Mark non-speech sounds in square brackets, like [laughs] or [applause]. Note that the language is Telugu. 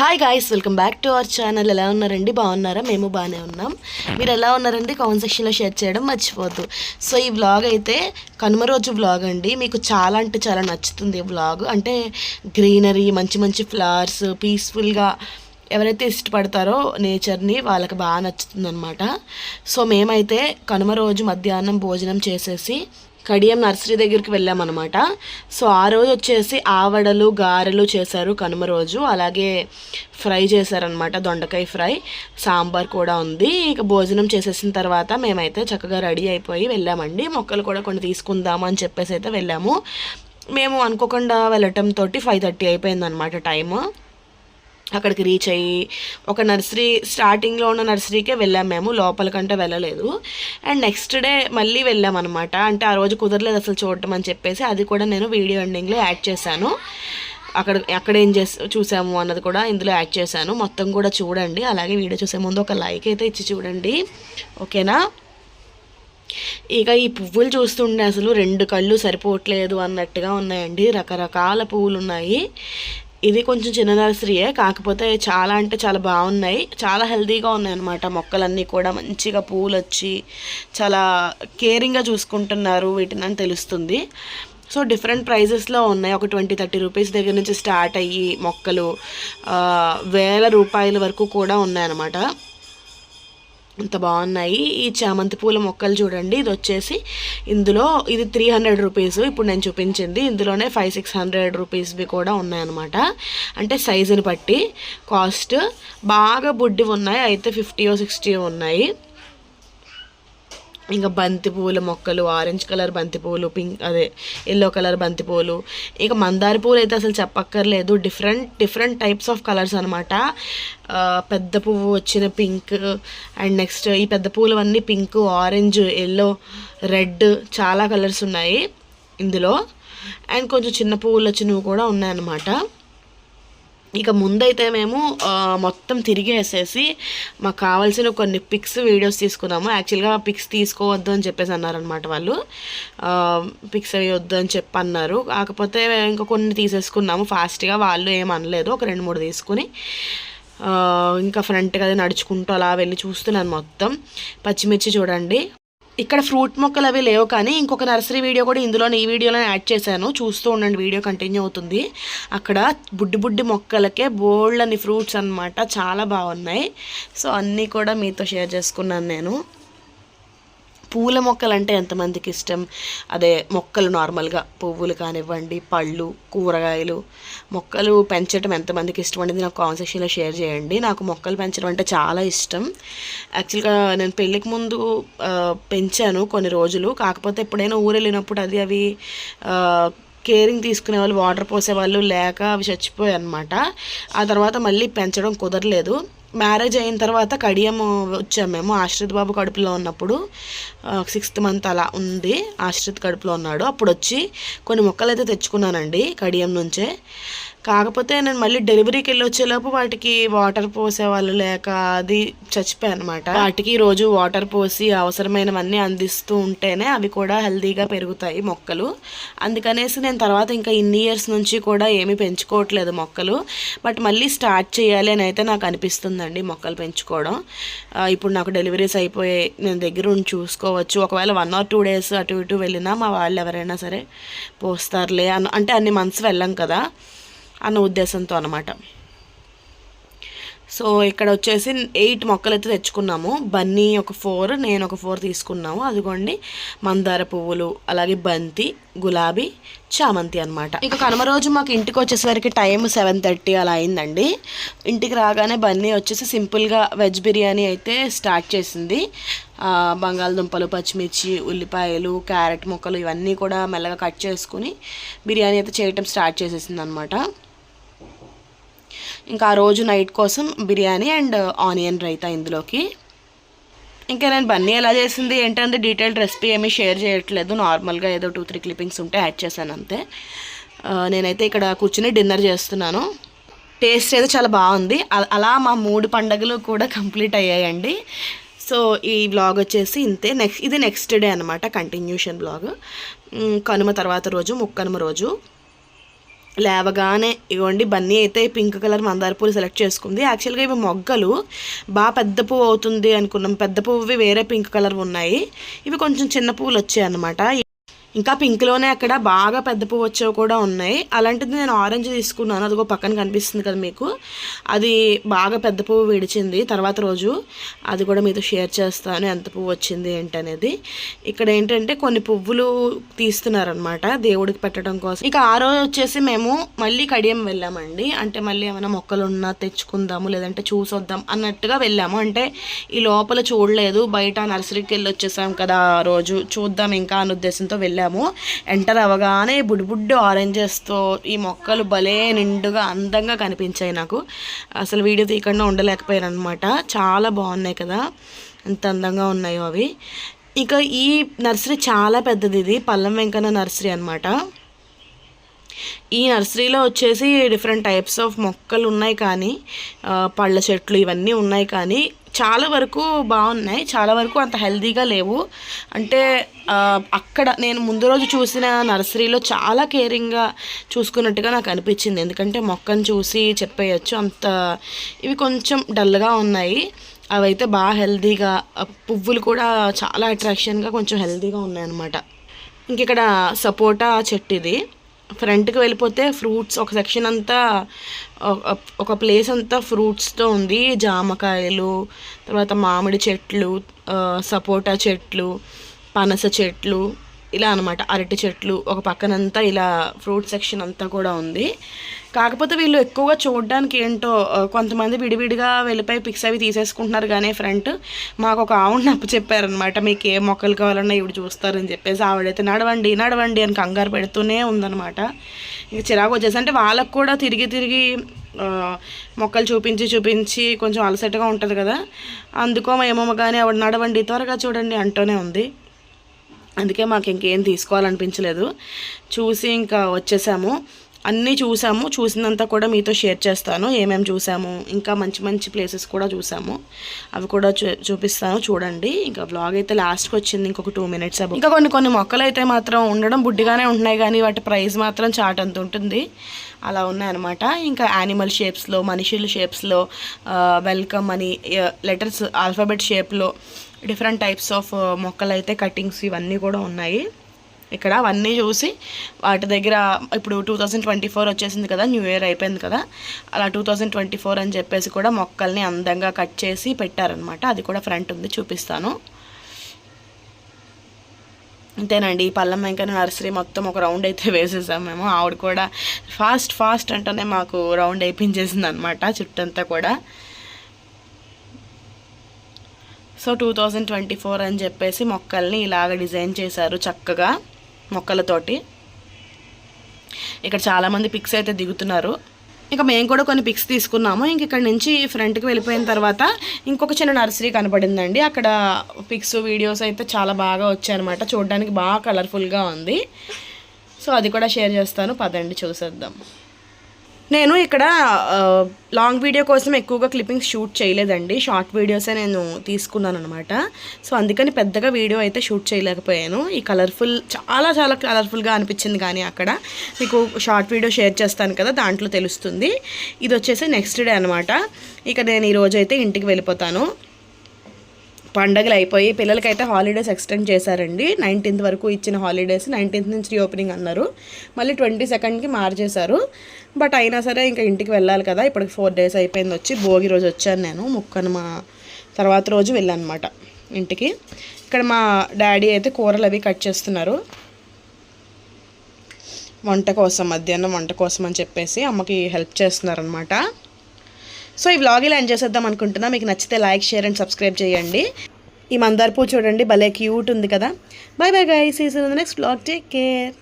Hi guys welcome back to our channel ఎలా ఉన్నారండి? బాగున్నారా? మేము బాగానే ఉన్నాం. మీరు ఎలా ఉన్నారండి? కామెంట్ సెక్షన్లో షేర్ చేయడం మర్చిపోద్దు సో ఈ వ్లాగ్ అయితే కనుమ రోజు వ్లాగ్ అండి. మీకు చాలా అంటే చాలా నచ్చుతుంది ఈ వ్లాగ్ అంటే గ్రీనరీ మంచి మంచి ఫ్లవర్స్ పీస్ఫుల్గా ఎవరైతే ఇష్టపడతారో నేచర్ని వాళ్ళకి బాగా నచ్చుతుందనమాట సో మేమైతే కనుమ రోజు మధ్యాహ్నం భోజనం చేసేసి కడియం నర్సరీ దగ్గరికి వెళ్ళామన్నమాట. సో ఆ రోజు వచ్చేసి ఆవడలు గారెలు చేశారు కనుమ రోజు. అలాగే ఫ్రై చేశారనమాట దొండకాయ ఫ్రై. సాంబార్ కూడా ఉంది. ఇక భోజనం చేసేసిన తర్వాత మేమైతే చక్కగా రెడీ అయిపోయి వెళ్ళామండి. మొక్కలు కూడా కొన్ని తీసుకుందాము అని చెప్పేసి అయితే వెళ్ళాము. మేము అనుకోకుండా వెళ్ళటంతో ఫైవ్ థర్టీ అయిపోయిందనమాట టైము. అక్కడికి రీచ్ అయ్యి ఒక నర్సరీ స్టార్టింగ్లో ఉన్న నర్సరీకే వెళ్ళాం మేము లోపలికంటే వెళ్ళలేదు. అండ్ నెక్స్ట్ డే మళ్ళీ వెళ్ళాం అనమాట అంటే ఆ రోజు కుదరలేదు అసలు చూడటం అని చెప్పేసి అది కూడా నేను వీడియో ఎండింగ్లో యాడ్ చేశాను. అక్కడ అక్కడ ఏం చేసి చూసాము అన్నది కూడా ఇందులో యాడ్ చేశాను. మొత్తం కూడా చూడండి. అలాగే వీడియో చూసే ముందు ఒక లైక్ అయితే ఇచ్చి చూడండి. ఓకేనా ఇక ఈ పువ్వులు చూస్తుండే అసలు రెండు కళ్ళు సరిపోవట్లేదు అన్నట్టుగా ఉన్నాయండి. రకరకాల పువ్వులు ఉన్నాయి. ఇది కొంచెం చిన్న నర్సరీయే కాకపోతే చాలా అంటే చాలా బాగున్నాయి. చాలా హెల్తీగా ఉన్నాయి అనమాట మొక్కలన్నీ కూడా. మంచిగా పూలు వచ్చి చాలా కేరింగ్గా చూసుకుంటున్నారు వీటిని అని తెలుస్తుంది. సో డిఫరెంట్ ప్రైజెస్లో ఉన్నాయి. ఒక ట్వంటీ థర్టీ రూపీస్ దగ్గర నుంచి స్టార్ట్ అయ్యి మొక్కలు వేల రూపాయల వరకు కూడా ఉన్నాయన్నమాట. ఇంత బాగున్నాయి. ఈ చామంతి పూల మొక్కలు చూడండి. ఇది వచ్చేసి ఇందులో ఇది త్రీ హండ్రెడ్ రూపీస్ ఇప్పుడు నేను చూపించింది. ఇందులోనే ఫైవ్ సిక్స్ హండ్రెడ్ రూపీస్వి కూడా ఉన్నాయన్నమాట. అంటే సైజుని బట్టి కాస్ట్ బాగా బుడ్డి ఉన్నాయి. అయితే ఫిఫ్టీ ఓ సిక్స్టీ ఉన్నాయి. ఇంకా బంతి పువ్వుల మొక్కలు ఆరెంజ్ కలర్ బంతి పువ్వులు పింక్ అదే ఎల్లో కలర్ బంతి పువ్వులు ఇంకా మందార పూలు అయితే అసలు చెప్పక్కర్లేదు. Different different types of colours అనమాట పెద్ద పువ్వు వచ్చిన పింక్ అండ్ నెక్స్ట్ ఈ పెద్ద పూలు అన్నీ పింక్ ఆరెంజ్ ఎల్లో రెడ్ చాలా కలర్స్ ఉన్నాయి ఇందులో. అండ్ కొంచెం చిన్న పువ్వులు వచ్చినవి కూడా ఉన్నాయన్నమాట. ఇక ముందైతే మేము మొత్తం తిరిగేసేసి మాకు కావాల్సిన కొన్ని పిక్స్ వీడియోస్ తీసుకున్నాము. యాక్చువల్గా పిక్స్ తీసుకోవద్దు అని చెప్పేసి అన్నారనమాట వాళ్ళు. పిక్స్ అవి వద్దు అని చెప్పి అన్నారు. కాకపోతే ఇంకా కొన్ని తీసేసుకున్నాము. ఫాస్ట్గా వాళ్ళు ఏం అనలేదు. ఒక రెండు మూడు తీసుకుని ఇంకా ఫ్రంట్గా అది నడుచుకుంటూ అలా వెళ్ళి చూస్తున్నాను మొత్తం. పచ్చిమిర్చి చూడండి. ఇక్కడ ఫ్రూట్ మొక్కలు అవి లేవు కానీ ఇంకొక నర్సరీ వీడియో కూడా ఇందులోనే ఈ వీడియోలో యాడ్ చేశాను. చూస్తూ ఉండండి వీడియో కంటిన్యూ అవుతుంది. అక్కడ బుడ్డి బుడ్డి మొక్కలకే బోల్డ్ అని ఫ్రూట్స్ అన్నమాట చాలా బాగున్నాయి. సో అన్నీ కూడా మీతో షేర్ చేసుకున్నాను నేను. పూల మొక్కలు అంటే ఎంతమందికి ఇష్టం? అదే మొక్కలు నార్మల్గా పువ్వులు కానివ్వండి పళ్ళు కూరగాయలు. మొక్కలు పెంచడం ఎంతమందికి ఇష్టం అనేది నాకు కామెంట్ సెక్షన్లో షేర్ చేయండి. నాకు మొక్కలు పెంచడం అంటే చాలా ఇష్టం. యాక్చువల్గా నేను పెళ్ళికి ముందు పెంచాను కొన్ని రోజులు. కాకపోతే ఎప్పుడైనా ఊరు వెళ్ళినప్పుడు అది అవి కేరింగ్ తీసుకునే వాళ్ళు వాటర్ పోసేవాళ్ళు లేక అవి చచ్చిపోయాయి అనమాట ఆ తర్వాత మళ్ళీ పెంచడం కుదరలేదు. మ్యారేజ్ అయిన తర్వాత కడియం వచ్చాము మేము. ఆశ్రిత్ బాబు కడుపులో ఉన్నప్పుడు సిక్స్త్ మంత్ అలా ఉంది. ఆశ్రిత్ కడుపులో ఉన్నాడు. అప్పుడు వచ్చి కొన్ని మొక్కలు అయితే తెచ్చుకున్నానండి కడియం నుంచే. కాకపోతే నేను మళ్ళీ డెలివరీకి వెళ్ళి వచ్చేలోపు వాటికి వాటర్ పోసే వాళ్ళు లేక అది చచ్చిపోయాయి అనమాట వాటికి రోజు వాటర్ పోసి అవసరమైనవన్నీ అందిస్తూ ఉంటేనే అవి కూడా హెల్తీగా పెరుగుతాయి మొక్కలు. అందుకనేసి నేను తర్వాత ఇంకా ఇన్ని ఇయర్స్ నుంచి కూడా ఏమీ పెంచుకోవట్లేదు మొక్కలు. బట్ మళ్ళీ స్టార్ట్ చేయాలి అని అయితే నాకు అనిపిస్తుందండి మొక్కలు పెంచుకోవడం. ఇప్పుడు నాకు డెలివరీస్ అయిపోయాయి నేను దగ్గర ఉండి చూసుకోవచ్చు. ఒకవేళ వన్ ఆర్ టూ డేస్ అటు ఇటు వెళ్ళినా మా వాళ్ళు ఎవరైనా సరే పోస్తారులే అంటే అన్ని మంత్స్ వెళ్ళాం కదా. అన్న ఉద్దేశంతో అనమాట సో ఇక్కడ వచ్చేసి ఎయిట్ మొక్కలు అయితే తెచ్చుకున్నాము. బన్నీ ఒక ఫోర్ నేను ఒక ఫోర్ తీసుకున్నాము. అదిగోండి మందార పువ్వులు అలాగే బంతి గులాబీ చామంతి అనమాట ఇక కనుమ రోజు మాకు ఇంటికి వచ్చేసరికి టైం సెవెన్ థర్టీ అలా అయిందండి. ఇంటికి రాగానే బన్నీ వచ్చేసి సింపుల్గా వెజ్ బిర్యానీ అయితే స్టార్ట్ చేసింది. బంగాళదుంపలు పచ్చిమిర్చి ఉల్లిపాయలు క్యారెట్ ముక్కలు ఇవన్నీ కూడా మెల్లగా కట్ చేసుకుని బిర్యానీ అయితే చేయటం స్టార్ట్ చేసేసింది అనమాట ఇంకా ఆ రోజు నైట్ కోసం బిర్యానీ అండ్ ఆనియన్ రైతా ఇందులోకి. ఇంకా నేను బన్నీ ఎలా చేసింది ఏంటంటే డీటెయిల్డ్ రెసిపీ ఏమీ షేర్ చేయట్లేదు. నార్మల్గా ఏదో టూ త్రీ క్లిప్పింగ్స్ ఉంటే యాడ్ చేశాను అంతే. నేనైతే ఇక్కడ కూర్చుని డిన్నర్ చేస్తున్నాను. టేస్ట్ అయితే చాలా బాగుంది. అలా మా మూడు పండగలు కూడా కంప్లీట్ అయ్యాయండి. సో ఈ వ్లాగ్ వచ్చేసి ఇంతే. నెక్స్ట్ ఇది నెక్స్ట్ డే అనమాట కంటిన్యూషన్ బ్లాగ్ కనుమ తర్వాత రోజు ముక్కనుమ రోజు. లేవగానే ఇవ్వండి బన్నీ అయితే పింక్ కలర్ మందార పూలు సెలెక్ట్ చేసుకుంది. యాక్చువల్గా ఇవి మొగ్గలు. బాగా పెద్ద పువ్వు అవుతుంది అనుకున్నాం. పెద్ద పువ్వువి వేరే పింక్ కలర్ ఉన్నాయి. ఇవి కొంచెం చిన్న పువ్వులు వచ్చాయి అన్నమాట ఇంకా పింక్లోనే అక్కడ బాగా పెద్ద పువ్వు వచ్చేవి కూడా ఉన్నాయి. అలాంటిది నేను ఆరెంజ్ తీసుకున్నాను. అదిగో పక్కన కనిపిస్తుంది కదా మీకు. అది బాగా పెద్ద పువ్వు విడిచింది. తర్వాత రోజు అది కూడా మీతో షేర్ చేస్తాను. ఎంత పువ్వు వచ్చింది ఏంటనేది. ఇక్కడ ఏంటంటే కొన్ని పువ్వులు తీస్తున్నారనమాట దేవుడికి పెట్టడం కోసం. ఇక ఆ రోజు వచ్చేసి మేము మళ్ళీ కడియం వెళ్ళామండి. అంటే మళ్ళీ ఏమైనా మొక్కలు ఉన్నా తెచ్చుకుందాము లేదంటే చూసొద్దాం అన్నట్టుగా వెళ్ళాము. అంటే ఈ లోపల చూడలేదు. బయట నర్సరీకి వెళ్ళి వచ్చేసాం కదా ఆ రోజు. చూద్దాం ఇంకా అనే ఉద్దేశంతో వెళ్ళాము వెళ్ళాము. ఎంటర్ అవ్వగానే బుడ్డి ఆరెంజెస్తో ఈ మొక్కలు భలే నిండుగా అందంగా కనిపించాయి నాకు. అసలు వీడియో తీయకుండా ఉండలేకపోయాను అనమాట చాలా బాగున్నాయి కదా. ఎంత అందంగా ఉన్నాయో అవి. ఇక ఈ నర్సరీ చాలా పెద్దది ఇది. పల్లం వెంకన్న నర్సరీ అనమాట ఈ నర్సరీలో వచ్చేసి డిఫరెంట్ టైప్స్ ఆఫ్ మొక్కలు ఉన్నాయి కానీ పళ్ళ చెట్లు ఇవన్నీ ఉన్నాయి కానీ చాలా వరకు బాగున్నాయి. చాలా వరకు అంత హెల్దీగా లేవు. అంటే అక్కడ నేను ముందు రోజు చూసిన నర్సరీలో చాలా కేరింగ్గా చూసుకున్నట్టుగా నాకు అనిపించింది. ఎందుకంటే మొక్కను చూసి చెప్పేయచ్చు. అంత ఇవి కొంచెం డల్గా ఉన్నాయి. అవైతే బాగా హెల్తీగా పువ్వులు కూడా చాలా అట్రాక్షన్గా కొంచెం హెల్దీగా ఉన్నాయన్నమాట. ఇంక ఇక్కడ సపోటా చెట్టు ఇది ఫ్రంట్కి వెళ్ళిపోతే ఫ్రూట్స్ ఒక సెక్షన్ అంతా ఒక ప్లేస్ అంతా ఫ్రూట్స్తో ఉంది. జామకాయలు తర్వాత మామిడి చెట్లు సపోటా చెట్లు పనస చెట్లు ఇలా అనమాట అరటి చెట్లు ఒక పక్కనంతా ఇలా ఫ్రూట్ సెక్షన్ అంతా కూడా ఉంది. కాకపోతే వీళ్ళు ఎక్కువగా చూడడానికి ఏంటో కొంతమంది విడివిడిగా వెళ్ళిపోయి పిక్స్ అవి తీసేసుకుంటున్నారు కానీ ఫ్రంట్. మాకు ఒక ఆవిడ నప్పు చెప్పారనమాట మీకు ఏ మొక్కలు కావాలన్నా ఇవి చూస్తారని చెప్పేసి ఆవిడైతే నడవండి నడవండి అని కంగారు పెడుతూనే ఉందనమాట ఇంక చిరాకు వచ్చేసి అంటే వాళ్ళకు కూడా తిరిగి తిరిగి మొక్కలు చూపించి చూపించి కొంచెం అలసటగా ఉంటుంది కదా. అందుకో ఏమో కానీ ఆవిడ నడవండి త్వరగా చూడండి అంటూనే ఉంది. అందుకే మాకు ఇంకేం తీసుకోవాలనిపించలేదు. చూసి ఇంకా వచ్చేసాము. అన్నీ చూసాము. చూసినంత కూడా మీతో షేర్ చేస్తాను. ఏమేమి చూసాము. ఇంకా మంచి మంచి ప్లేసెస్ కూడా చూసాము. అవి కూడా చూపిస్తాను. చూడండి. ఇంకా బ్లాగ్ అయితే లాస్ట్కి వచ్చింది. ఇంకొక టూ మినిట్స్ ఇంకా కొన్ని కొన్ని మొక్కలు అయితే మాత్రం ఉండడం బుడ్డిగానే ఉంటున్నాయి. కానీ వాటి ప్రైస్ మాత్రం చాట్ అంత ఉంటుంది. అలా ఉన్నాయన్నమాట. ఇంకా యానిమల్ షేప్స్లో మనుషుల షేప్స్లో వెల్కమ్ అని లెటర్స్ ఆల్ఫాబెట్ షేప్లో డిఫరెంట్ టైప్స్ ఆఫ్ మొక్కలు అయితే కటింగ్స్ ఇవన్నీ కూడా ఉన్నాయి. ఇక్కడ అవన్నీ చూసి వాటి దగ్గర ఇప్పుడు టూ థౌజండ్ ట్వంటీ ఫోర్ వచ్చేసింది కదా న్యూ ఇయర్ అయిపోయింది కదా అలా టూ థౌజండ్ ట్వంటీ ఫోర్ అని చెప్పేసి కూడా మొక్కల్ని అందంగా కట్ చేసి పెట్టారనమాట అది కూడా ఫ్రంట్ ఉంది చూపిస్తాను. అంతేనండి ఈ పల్లం వెంకన్న నర్సరీ మొత్తం ఒక రౌండ్ అయితే [laughs] వేసేసాం మేము. ఆవిడ కూడా ఫాస్ట్ ఫాస్ట్ అంటేనే మాకు రౌండ్ అయిపించేసింది అనమాట చుట్టంతా కూడా. So two thousand twenty four అని చెప్పేసి మొక్కల్ని ఇలాగ డిజైన్ చేశారు చక్కగా. మొక్కలతోటి. ఇక్కడ చాలామంది పిక్స్ అయితే దిగుతున్నారు. ఇంకా మేము కూడా కొన్ని పిక్స్ తీసుకున్నాము. ఇంక ఇక్కడ నుంచి ఫ్రంట్కి వెళ్ళిపోయిన తర్వాత ఇంకొక చిన్న నర్సరీ కనపడిందండి అక్కడ పిక్స్ వీడియోస్ అయితే చాలా బాగా వచ్చాయన్నమాట. చూడడానికి బాగా కలర్ఫుల్గా ఉంది. సో అది కూడా షేర్ చేస్తాను. పదండి చూసేద్దాం. నేను ఇక్కడ లాంగ్ వీడియో కోసం ఎక్కువగా క్లిప్పింగ్స్ షూట్ చేయలేదండి. షార్ట్ వీడియోసే నేను తీసుకున్నాను అనమాట సో అందుకని పెద్దగా వీడియో అయితే షూట్ చేయలేకపోయాను. ఈ కలర్ఫుల్ చాలా చాలా కలర్ఫుల్గా అనిపించింది కానీ అక్కడ. మీకు షార్ట్ వీడియో షేర్ చేస్తాను కదా దాంట్లో తెలుస్తుంది. ఇది వచ్చేసి నెక్స్ట్ డే అనమాట ఇక నేను ఈరోజు అయితే ఇంటికి వెళ్ళిపోతాను. పండగలు అయిపోయి పిల్లలకైతే హాలిడేస్ ఎక్స్టెండ్ చేశారండి. నైన్టీన్త్ వరకు ఇచ్చిన హాలిడేస్ నైన్టీన్త్ నుంచి రీఓపెనింగ్ అన్నారు. మళ్ళీ ట్వంటీ సెకండ్కి మార్చేశారు. బట్ అయినా సరే ఇంకా ఇంటికి వెళ్ళాలి కదా. ఇప్పటికి ఫోర్ డేస్ అయిపోయింది వచ్చి భోగి రోజు వచ్చాను నేను. ముక్కను మా తర్వాత రోజు వెళ్ళాను అనమాట ఇంటికి. ఇక్కడ మా డాడీ అయితే కూరలు అవి కట్ చేస్తున్నారు. వంట కోసం మధ్యాహ్నం వంట కోసం అని చెప్పేసి అమ్మకి హెల్ప్ చేస్తున్నారనమాట సో ఈ వ్లాగ్ ఇలా ఎంజాయ్ చేద్దాం అనుకుంటున్నా. మీకు నచ్చితే లైక్ షేర్ అండ్ సబ్స్క్రైబ్ చేయండి. ఈ మందార్ పూ చూడండి భలే క్యూట్ ఉంది కదా. Bye bye guys is next vlog take care